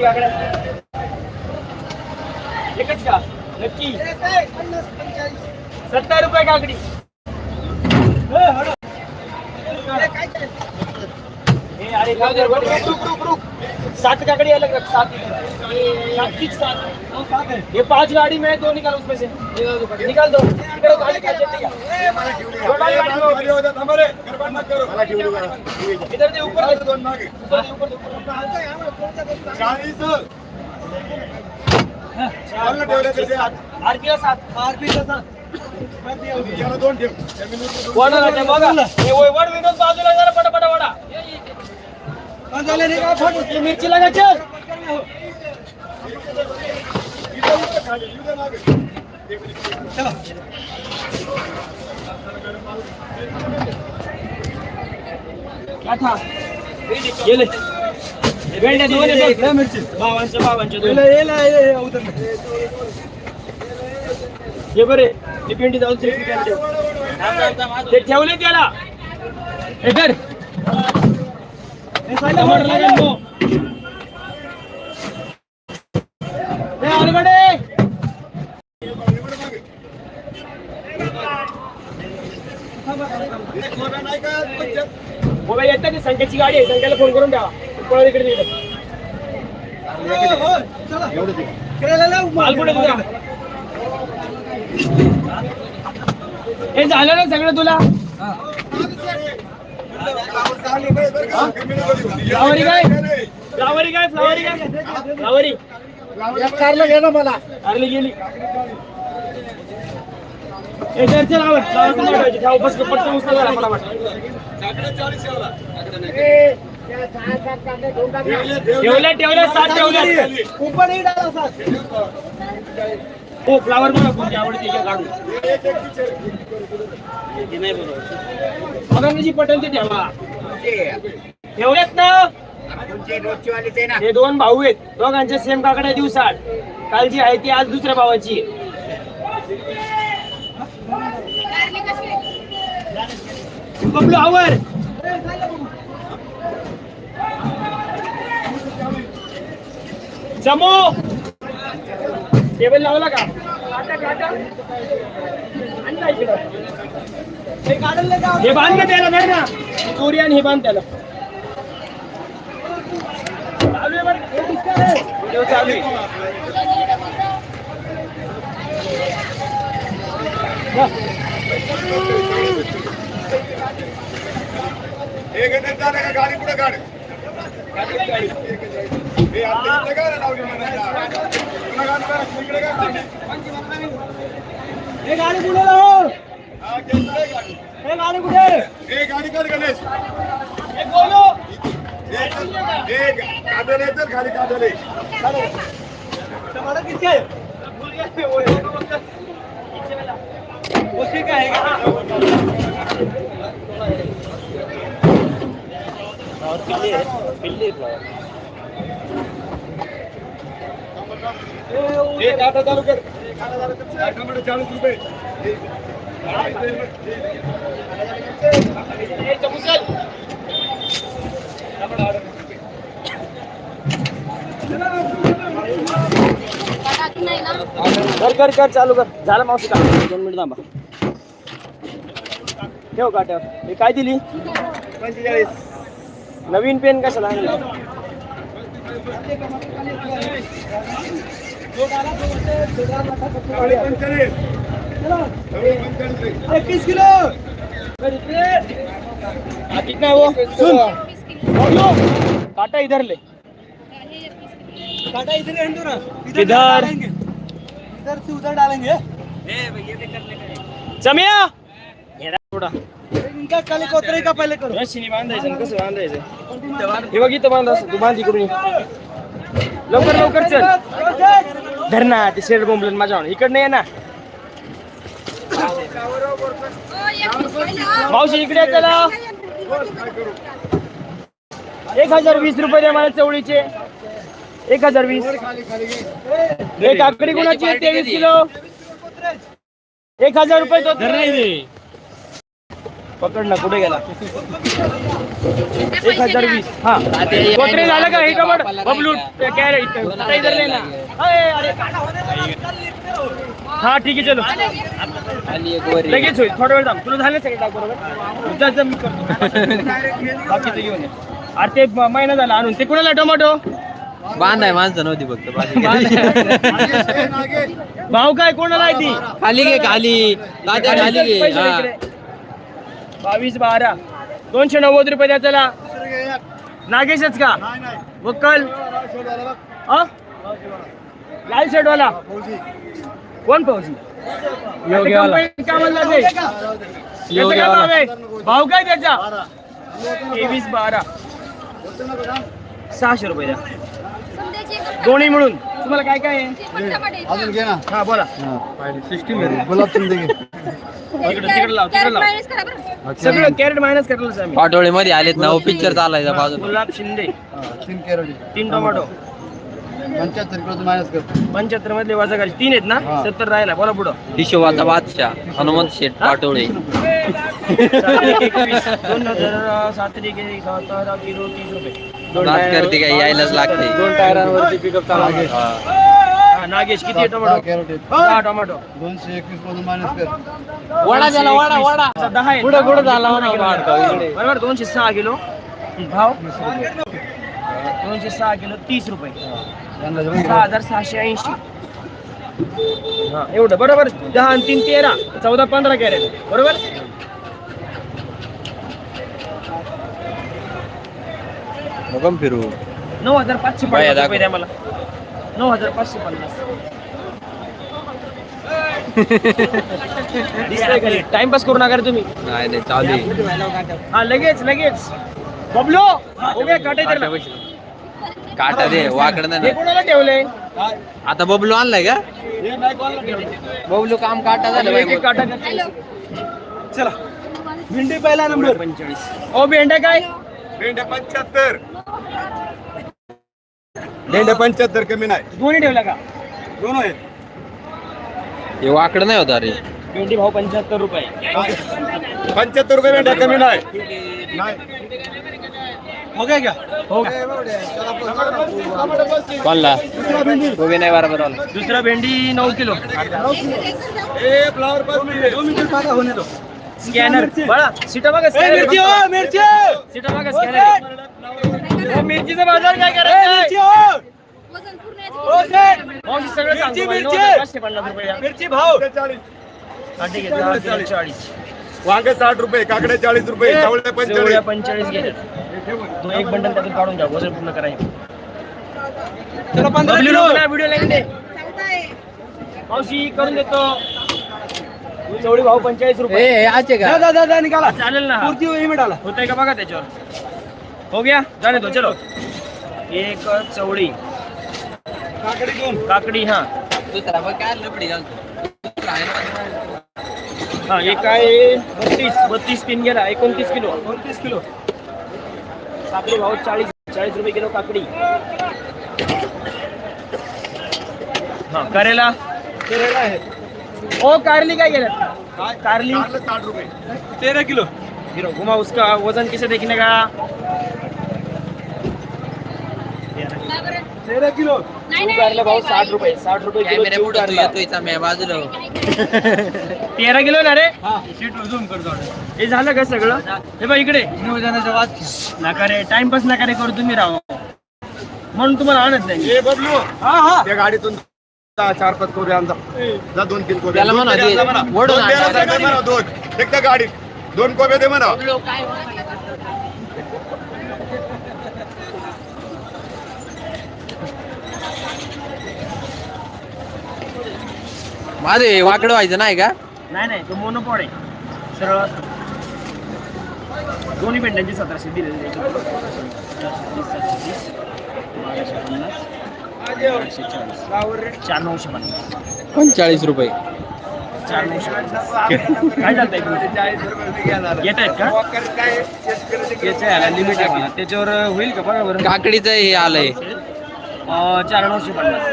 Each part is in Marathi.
काकड्या एकच का नक्की सत्तर हे. सात काकड़ी अलग रख सात सात सात ये पाँच गाड़ी में दो निकाल उसमें से निकाल दो है. दो गाड़ी गाड़ी में. इधर सात कोणाला ते बघा हे वड विनोद बाजूला जरा वडा मिरची लागायचे चला आठा गेले. भेंड्या दोन आहेत बघ. बावांच्या बावांच्या दोन. हे बरे ते भेंडी जाऊन काढते. ते ठेवले त्याला. हे कर टमाटर लागेल भाऊ. हे आलगडे मोबाईल येतात ते संख्याची गाडी आहे संख्याला फोन करून द्या पळ इकडे तिकडे. माल हे झालं ना सगळं तुला? फ्लावरी काय? फ्लावरी काय फ्लावरी काय? फ्लावरी. कारला घे ना मला. कारली गेली. हे चर्चा बस पटकन उचला जरा फटाफट. ठेवल्या ठेवल्या सात ठेवल्या ऊपर ही डाला सात हो फ्लावर बघा कोणती आवडते का काढून. बघा जी पटेल ते ठेवा. ठेवलेत ना? हे दोन भाऊ आहेत. दोघांचे सेम काकड्या दिवसात. कालची आहे ती आज दुसऱ्या भावाची बबलू आवर. जमो. टेबल लावला का. हे बांध त्याला धर ना. आणि हे बांध त्याला. चालू आहे. गाडी पुढे गाडी काढ, इकडे काय काढली? हे गाडी कुठे लाव हा, घे इकडे गाडी. हे गाडी कुठे हे गाडी काढ गणेश हे बोलो हे हे काढले तर खाली काढले टमाटर किसका है वो है उसी का है हे काटा चालू कर. चाळीस रुपये. कर कर कर चालू कर. झालं मावशी का दोन मिनिट थांबा. ठेव का ठेव हे काय दिली? पंचेचाळीस. नवीन पेन कशाला आणली गाडी पंचेचाळीस गाडी पंचेचाळीस इक्कीस किलो कितना वो सुन काटा इधर ले काटा इधर रहने दो ना इधर इधर से उधर डालेंगे चमिया थोडा इनका कल कोतरे का पहले करो. रशीने बांधायचं आणि कसं बांधायचं? हे बघ इथं बांध असं तू बांध इकडून. ये. लवकर लवकर चल. धर ना ते शेड बोंबलन माझ्या इकडनं ये ना. मावशी इकडे चला. एक हजार वीस रुपये द्या मला चवळीचे. एक हजार वीस. एक काकडी गुणाची आहे? तेवीस किलो. एक हजार रुपये तो. पकड ना कुठे गेला? एक हज़ार वीस. हा. कोकरे झालं का? हे कमड बबलू कॅरेट इधर हा ठीक आहे चलो. लगेच होईल. थोडा वेळ थांब. तुला झालं सगळं टाक बरोबर? जा जा मी करतो. बाकीचं घेऊन ये. अरे ते महिना झाला आणून. ते कुणाला टोमॅटो? बांधाय माणसं नव्हती फक्त. बाकी भाव काय कोणाला आहे ती? खाली घे खाली. खाली घे. हा. बावीस बारा. दोनशे नव्वद रुपये द्या त्याला. नागेशच का? वक्कल हा? लाल शर्ट वाला कोण फौजी. भाव काय त्याचा? तेवीस बारा. सहाशे रुपये द्या. दोन्ही मिळून. तुम्हाला काय काय आहे? अजून घे ना. हा बोला. सिस्टीम गुलाब तिकडे लाव तिकडे लाव. सगळं कॅरेट मायनस करायला आम्ही. पाटोळे मध्ये आलेत ना पिक्चर चालायचा बाजूला. गुलाब शिंदे. तीन कॅरेट तीन टोमॅटो. पंच्याहत्तर किलो मायनस कर पंच्याहत्तर मधले वजा करायचे तीन आहेत ना. सत्तर राहिला बोला पुढं. हिशोबाचा बादशाह हनुमंत शेठ पाटोळे. दोन हजार सात एक एक, सात अठरा किलो तीस रुपये. दोन नाच टायर- करते काय यायलाच लागते. दोन टायरांवरती पिकअप चालू हा. नागेश किती आहे दहा टोमॅटो कॅरेट आहेत. दहा टोमॅटो. दोनशे एकवीस मधून मायनस कर. वडा झाला वडा वडा. दहा आहे. पुढं पुढं झाला वाढतो. बरोबर दोनशे सहा किलो. भाव? दोनशे सहा किलो तीस रुपये. यांना सहा हजार सहाशे ऐंशी. हा एवढं. बरोबर दहा आणि तीन तेरा. चौदा पंधरा कॅरेट. बरोबर? मुगम फिरू. नऊ हजार पाचशे बाया पन्नास दाखव. रुपये द्या मला. नऊ हजार पाचशे पन्नास. टाइमपास करू नका रे तुम्ही. नाही नाही चालू. हा लगेच लगेच. बबलो हो गया काटे. काटा दे वाकड नाही कोणाला ठेवलंय? आता बबलू आणलाय का? बबलू काम काटा झालं काटा. चला. भिंडी पहिला नंबर. पंचेचाळीस ओ भेंड्या काय? भेंड्या पंच्याहत्तर. भेंड्या पंच्याहत्तर कमी नाही. दोन्ही ठेवला का? दोन आहे हे वाकड नाही होता रे भेंडी भाव पंच्याहत्तर रुपये. पंच्याहत्तर रुपये भेंड्या कमी नाही. हो हो कोणला उभे नाही बरोबर वाला. दुसरा भेंडी नऊ किलो. ए फ्लावर पाच मिनिटे. दोन मिनिट होणे दो स्कॅनर बळा सीटा बघा ए, मिरची हो स्कॅनर मिरची. सीटा बघा स्कॅनर मिरचीचा बाजार काय करायचं हो. मावशी सगळं मिरची, सांगतो बाई, मिरची. 9,550 रुपये. द्या. मिरची भाव. हा, ठीक आहे दहा किलो चाळीस. वांगे साठ रुपये काकडे चाळीस रुपये चवळे पंचेचाळीस. पंचेचाळीस पंचेचाळीस गेले तो एक बंडल त्यातून काढून घ्या वजन पूर्ण करायचं चलो पंधरा बबलू किलो. नको ना, व्हिडिओ लाईन दे. मावशी करून देतो. चवळी भाव पंचेचाळीस रुपये. ए आचे निकाला चालेल ना. हा. पुरती वही में डाला होतंय का बघा त्याच्यावर? हो गया जाने दो चलो. एक चवळी. काकडी दोन काकडी हा. दुसरा काय लपडी घालतो हा एक आहे बत्तीस. बत्तीस तीन गेला. एकोणतीस किलो. पंचवीस किलो. काकडी भाव चाळीस चाळीस रुपये किलो काकडी. हा करेला. केरळा आहे. ओ कारली काय गेलं? कारली. साठ रुपये. तेरह किलो. हीरो घुमा उसका वजन किसे देखने का? तेरह किलो. कारला भाव साठ रुपये. साठ रुपये कॅमेरा पुढे तू बाजूला. तेरा किलो ना रे? हा झूम करतो हे झालं का सगळं? हे बघ इकडे. नियोजनाच्या वाद. नका रे टाइमपास नका रे करू तुम्ही राहो. म्हणून तुम्हाला आणत नाही ए बबलू हा हा. त्या गाडीतून चार पाच कोबे आणजा जा दोन तीन कोबे त्याला दोन म्हणा, तरी ते आणजा म्हणा. ओढून दोन आणजा. द्यायला सांगा म्हणा, दोन एक त्या गाडीत दोन कोबे दे म्हणा माझे वाकड व्हायचं नाही का नाही नाही तो मोनोपॉड आहे सरळ असतो दोन्ही पेंटांची सतराशे दिलेली पन्नास पंचेचाळीस. रुपये. चार नऊशे पन्नास काय चालतंय येत आहेत का लिमिट आहे मला. त्याच्यावर होईल का बघा बरं काकडीचं हे आलंय चार नऊशे पन्नास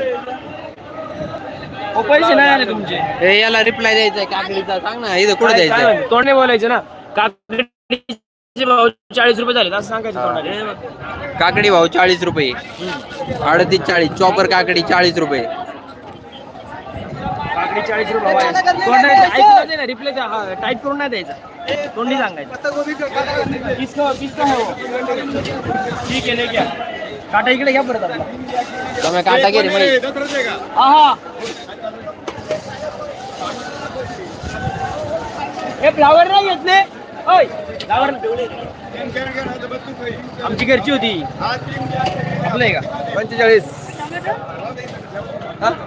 ओ पैसे नाही आले तुमचे ए, याला रिप्लाय द्यायचा आहे काकडीचा सांग ना इथं कुठे द्यायचं? तोंड बोलायचं ना. काकडीचे भाव चाळीस रुपये झाले असं सांगायचं कोणाला. काकडी भाव चाळीस रुपये. अडतीस चाळीस. चॉपर काकडी चाळीस रुपये. काकडी चाळीस रुपये भाव आहे. तोंडाला ऐकलं नाही ना रिप्लाय टाईप करून नाही द्यायचा. तोंडी सांगायचं. किसका किसका है. वो ठीक है ले क्या काटा इकडे घ्या परत काटा गेले माहिती दसराचे का? आहा. हे फ्लावर नाही घेतले आमची घरची होती. हा. आपलं का? पंचेचाळीस.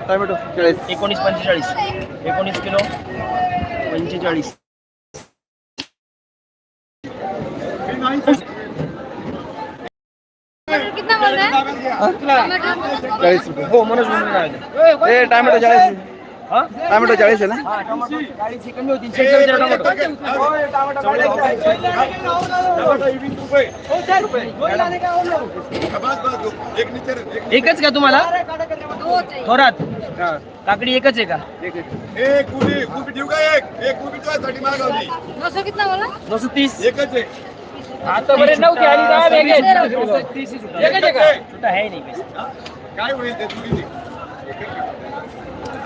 टोमॅटो चाळीस. एकोणीस पंचेचाळीस. एकोणीस किलो पंचेचाळीस. कितना बोल रहे हैं? टमाटर चाळीस रुपये. हो मनोज. ए टोमॅटो चाळीस. हा? टोमॅटो चाळीस आहे ना? हा, ही ही एकच का तुम्हाला? दो चाहिए थोरात काकडी एकच आहे का? एक कुबी ठेवू का एक? एक मागवली. कितना बोला. तीस. एकच आहे. आता बरे नव्हते आणि दहा वेगळे एकच. आहे. का? छोटा आहे नाही. काय होईल ते चुकीची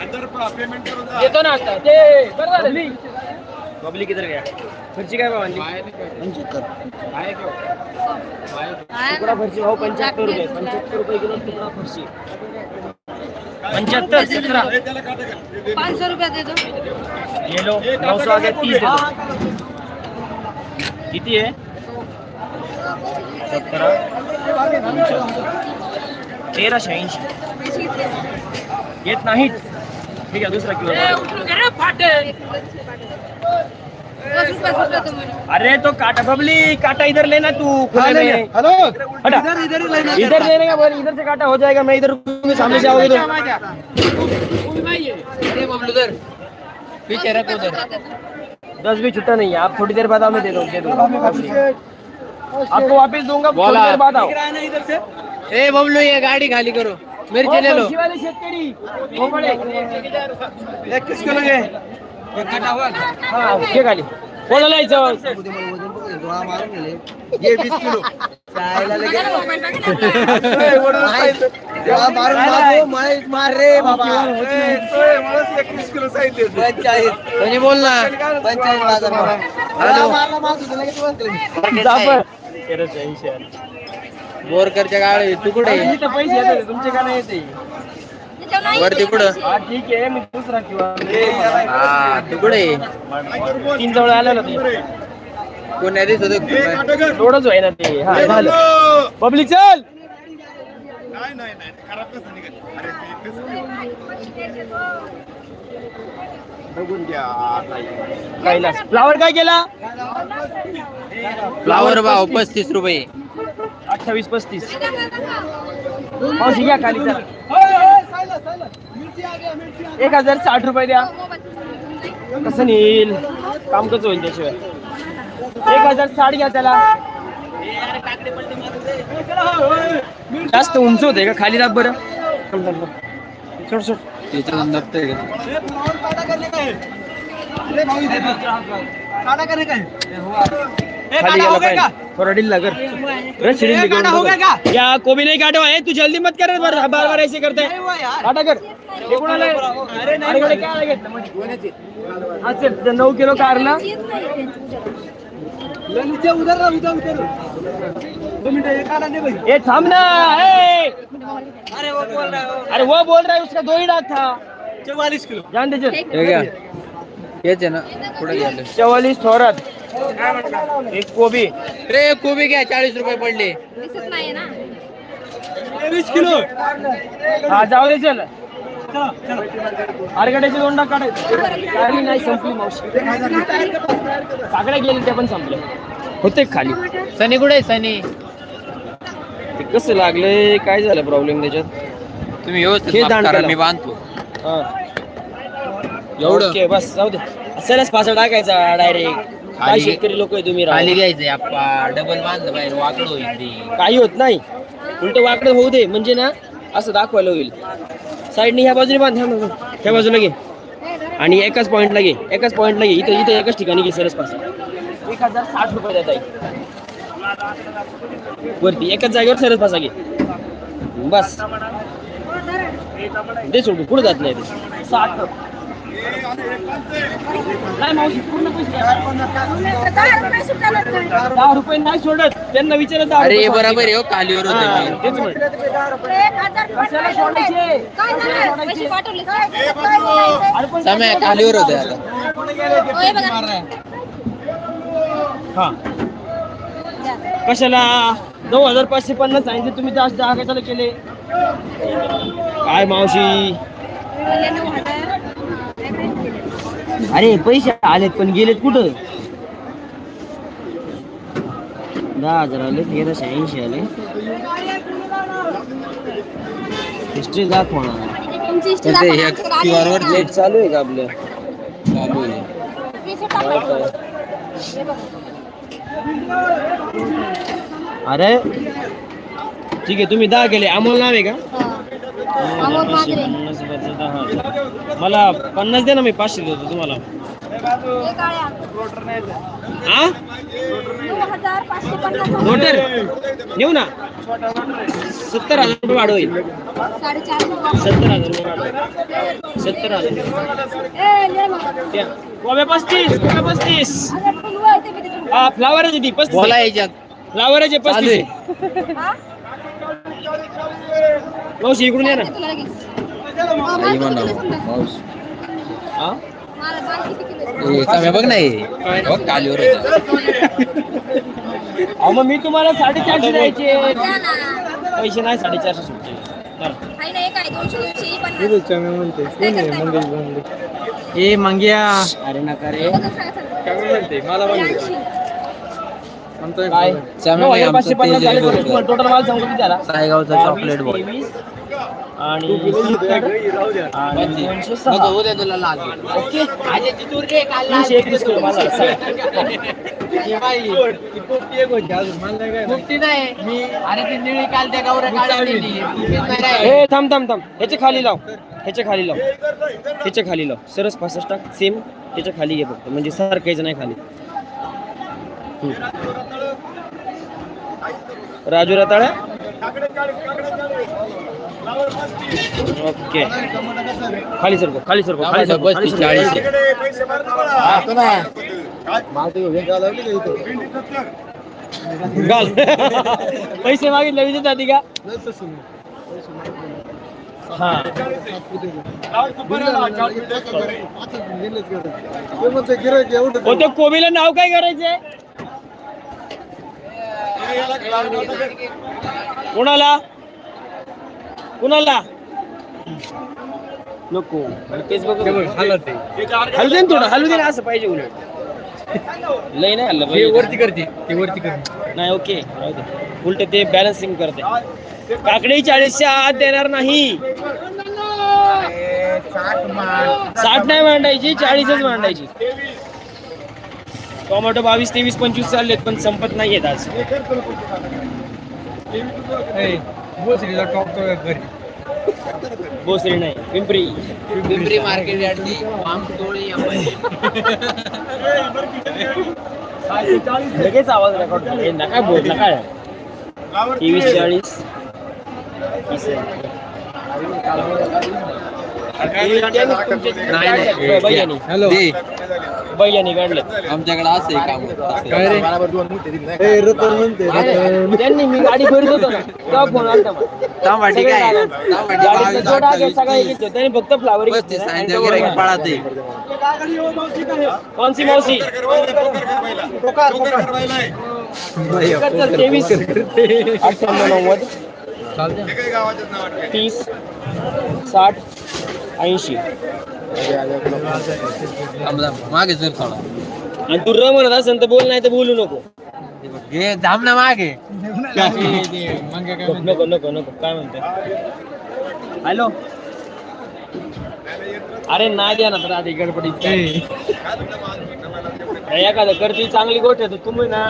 येतो ना। आता ते बरं झालं पब्लिक। इधर गया। फरची काय? भाव आणली तुकडा फरची भाव पंच्याहत्तर रुपये। पंच्याहत्तर रुपये किलो तुकडा फरची पंच्याहत्तर सतरा हे पाँच सौ रुपया दे दो। ये लो नौ सौ आगे तीस दे दो। किती आहे सतरा तेराशे ऐंशी येत नाहीत ठीक आहे दुसरा दो मैंने अरे तो काटा बबली काटा इधर लेना तू खुले में। हेलो हटा। इधर लेना इधर लेने का बोल इधर से काटा हो जाएगा मैं इधर रुकूँगी, सामने से आओगे तो। अरे बबलू उधर। पीछे रखो उधर। दस भी छुट्टा नहीं है आप थोड़ी देर बाद आओ मैं दे दूँ दे दूँगा आपको वापस दूँगा थोड़ी देर बाद आओ। ए बबलू ये गाडी खाली करो। मिरची ले. लो ओ, वाले शेतकरी. पडे एक किस किलो घे. हा घे खाली. कोणाला यायचं? ये वीस किलो. मार रे बाबा. एकवीस किलो सांगितले पंचाळीस. कोणी बोल ना. पंचाळीस तेराशे ऐंशी आहे. बोरकरच्या गाडी तुकडे इथं पैसे येते तुमचे का नाही येते? वरती कुठं? हा ठीक आहे मी दुसरा किंवा हा तुकडे तीन जवळ आलं ना ते. कोण्या हे. थोडंच आहे ना ते. हा झालं. पब्लिक चल! ते फ्लावर काय केला? फ्लावर भाव पस्तीस रुपये. अठ्ठावीस पस्तीस. मावशी घ्या खाली चला एक हजार साठ रुपये द्या. कसं नेईल? काम कसं होईल त्याशिवाय? एक हजार साठ घ्या त्याला. जास्त उंच होते का? खाली दाब बरं. सोड सोड? खाली गेला पाहिजे. थोड़ा ढीला कर अरे सीढ़ी करून बघ. या कोबी नहीं काटो है तू जल्दी मत कर बार बार बार ऐसे करते। काटा कर। हे? कोणाला आहे? अरे इकडे काय आहे घेतलं मध्ये? हा, चल, ते नऊ किलो कारला ए थांब ना ए! अरे वो बोल रहा है उसका दो ही डाक था। चौवालीस किलो। जान दे चल हे घ्या हेच आहे ना पुढे गेले चौवालीस थोरात एक कोबी. रे कोबी घ्या चाळीस रुपये पडले. दिसत नाही ना. वीस किलो. हा जाऊ दे चल. आरगड्याची दोन डाग काढायचे नाही संपली मावशी. काकड्या गेले ते पण संपले. होते खाली? सनी कुठे आहे सनी? ते कसं लागले काय झालं प्रॉब्लेम त्याच्यात? तुम्ही हे करा. मी बांधतो. हा. एवढं? ओके, बस जाऊ दे. असलच पासा टाकायचा डायरेक्ट काय खाली- शेतकरी लोक आहे तुम्ही राव. खाली घ्यायचंय आप्पा. डबल बांधलं बाहेर वाकड होईल ते. काही होत नाही. उलट वाकडं होऊ दे म्हणजे ना असं दाखवायला होईल. साईडने ह्या बाजूने बांध ह्या बाजूने. ह्या बाजूला घे. आणि एकाच पॉईंटला घे. एकाच पॉईंटला घे. इथं इथं एकाच ठिकाणी घे सरस पास. एक हजार साठ रुपये देत आहे वरती एकाच जागेवर सरस बसा घे. बस. दे सोडून पुढे जात नाही ते. साठ. नाही मावशी पूर्ण पैसे द्या. दहा रुपये नाही सोडत. त्यांना विचारत दहा अरे बरोबर आहे हो कालीवर हा, होतं तेच कशाला सोडायचे? अरे पण समय कालीवर होते आता. हा. कशाला? नऊ हजार पाचशे पन्नास सांगितले तुम्ही जास्त दहा कशाला केले? काय मावशी? बोलले नऊ हजार. अरे पैसे आलेत पण गेलेत कुठं दहा हजार आले तेराशे ऐंशी आले हिस्ट्री दाखवणार तुमची ते दाखवा. हे ना. नेट चालू आहे का आपलं चालू आहे पैसे टाका. बघा. अरे ठीक आहे तुम्ही दहा केले अमोल नाव आहे का हा. अमोल मांजरे. पन्नास वरचं दहा मला पन्नास दे ना मी पाचशे देतो तुम्हाला हे काळ्या. हा नऊ हजार पाचशे पन्नास मोटर नेऊ ना सत्तर हजार रुपये वाढ होईल. सत्तर हजार रुपये वाढ होईल. सत्तर हजार ए, ले मग. द्या. कोबे पस्तीस कोबे पस्तीस अरे, फुलवं आहे ते बी तिथून. हा फ्लावरच ती पस्तीस बोला याच्यात फ्लावरच आहे चालू पस्तीस आहे हा? मावशी इकडून ये ना. हो, काही. हा? बघ नाही हो. कालीवर होतं अहो मग मी तुम्हाला साडेचारशे द्यायचे. पैसे नाही साडेचारशे सुटते ही. म्हणते मग? ए मंग्या. अरे नका रे. बघा. काय म्हणते? मला त्र्याऐंशी. काय? चांगलं नऊ आहे, हजार पाचशे आमचं पन्नास ते झाले जे सर. तुम्हाला टोटल माल सांगतो किती झाला सायगावचा बावीस, चॉकलेट बॉल तेवीस आणि सत्तर आणि दोनशे सहा. नको उद्या तुला लाल. ओके. तीनशे एकवीस किलो माल झाला सगळा. फुकटी नाही. मी अरे ती निळी काल त्या गावऱ्या काढ्या ए थांब थांब थांब. ह्याच्या खाली लाव. ह्याच्या खाली लाव. ह्याच्या खाली लाव. सरस पासष्ट टाक सेम ह्याच्या खाली घे फक्त. म्हणजे सारखायचं नाही खाली. राजू रताळ्या ओके. खाली सरको खाली सरको खाली सरको खाली सरको. पैसे मागितले विजय आधी का? हा. कोबीला नाव काय करायचंय? कोणाला? कोणाला नको. तेच बघ थोडं हलू दे ना असं पाहिजे उलट. लय नाही हल्लं पाहिजे. वरती करते ते वरती करते नाही ओके. उलट ते बॅलन्सिंग करते. काकडी चाळीसच्या आत देणार नाही. साठ नाही मांडायची चाळीसच मांडायची. टोमॅटो बावीस तेवीस पंचवीस चाललेत पण संपत नाहीयेत आज बोसरीचा टॉप तो घरी भोसरी नाही पिंपरी पिंपरी मार्केट यार्डची आम टोळी लगेच आवाज रेकॉर्ड नका बोल नका तेवीस चाळीस. नाही नाही हॅलो बैयानी काढले आमच्याकडे असं आहे काम काय रे? ए रतन म्हणते त्यांनी मी गाडी फिरत होतो ना तेव्हा फोन आलता मला. टमाटी काय सगळे टमाटी गाडीचा बावीस जोडा अठ्ठावीस सगळे तीस. घेतले त्यांनी फक्त फ्लावर पस्तीस आहे कोणसी मावशी तेवीस. अठ्ठ्याण्णव नव्वद. तीस. साठ. ऐंशी. मागे सर थोडा आणि तू र म्हणत असेल तर बोल नाही तर बोलू नको. घे थांब ना मागे. नको नको नको काय म्हणते? हॅलो? अरे नाही द्या ना तर आधी गडबडीत नाही, एखादं करती चांगली गोष्ट आहे तर तुम्ही ना.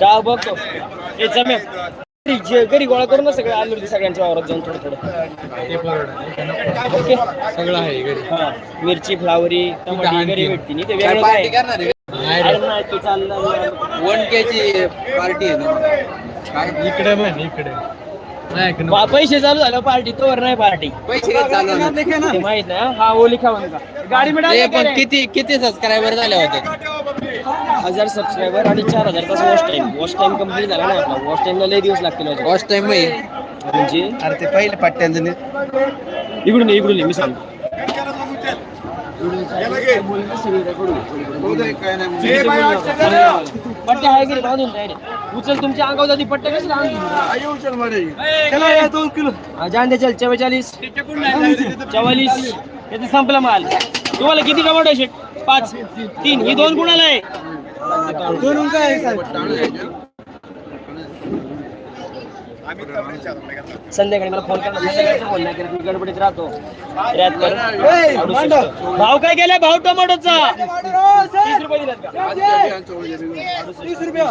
जा बघतो. हे जमे घरी गोळा करून ना सगळे आले होते सगळ्यांच्या वावरात जाऊन थोडं थोडं. ओके. सगळं आहे घरी. हा. मिरची फ्लावरी टमाटी घरी भेटते नाही. ते वेगळं पार्टी काय? करणार आहे? अरे नाही तू चालला वन के ची पार्टी आहे. काय इकडे इकडे. नाही पैसे चालू झालं पार्टी. तोवर नाही पार्टी. पैसे काय चालू आहे? ते माहीत नाही हा ओली खाऊन का गाडी पण रे. किती किती सबस्क्रायबर झाले होते? हजार सबस्क्रायबर आणि चार हजार तास watch time watch time complete झाला ना आपला. वॉच टाइमला लय दिवस लागतील अजून. फर्स्ट टाइम म्हणजे? अरे ते पहिले पट्ट्यांचं नीट. इकडून ये, इकडून ये, मी सांगतो. पट्टे आहे की रे बांधून. उचल तुमच्या अंगावर जाती पट्टे कसे चला या दोन किलो. जान दे चल चव्वेचाळीस. चव्वालीस याचा संपला माल. तुम्हाला किती टमाटो आहे शेट? पाच तीन. ही दोन कुणाला आहे? दोन काय. संध्याकाळी मला फोन करा संध्याकाळचा फोन नाही करत मी गडबडीत राहतो. भाव काय गेला भाव टोमॅटोचा. तीस रुपये दिलात का? तीस रुपया.